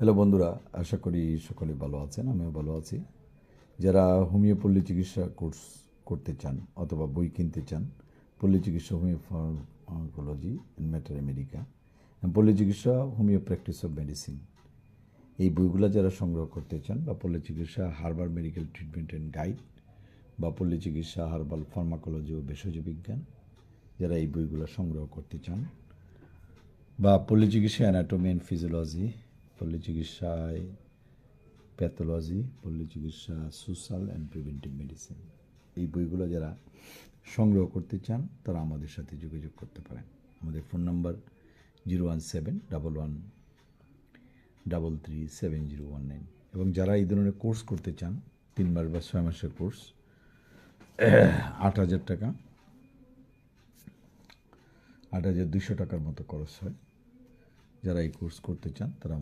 Hello বন্ধুরা, আশা করি সকলে ভালো আছেন, আমিও ভালো আছি। যারা হোমিও পল্লী চিকিৎসা কোর্স করতে চান অথবা বই কিনতে চান, পল্লী চিকিৎসা হোমিও ফার্মাকোলজি ম্যাটার আমেরিকা পল্লী চিকিৎসা হোমিও প্র্যাকটিস অফ মেডিসিন। এই বইগুলো যারা সংগ্রহ করতে চান বা পল্লী চিকিৎসা herbal medical treatment and guide বা পল্লী চিকিৎসা হার্বাল ফার্মাকোলজি ও ভেষজ বিজ্ঞান, যারা এই বইগুলো সংগ্রহ করতে চান বা পল্লী চিকিৎসা অ্যানাটমি অ্যান্ড ফিজিওলজি পল্লী চিকিৎসায় প্যাথোলজি, পল্লী চিকিৎসা, সোশ্যাল অ্যান্ড প্রিভেন্টিভ মেডিসিন। এই বইগুলো যারা সংগ্রহ করতে চান, তারা আমাদের সাথে যোগাযোগ করতে পারেন। আমাদের phone number zero one seven, double one, double three, seven zero one nine. এবং যারা এই ধরনের কোর্স করতে চান, তিন মাস বা ছয় মাসের কোর্স, আট হাজার টাকা, আট হাজার দুশো টাকার মতো খরচ হয়। যারা এই কোর্স করতে চান, তারা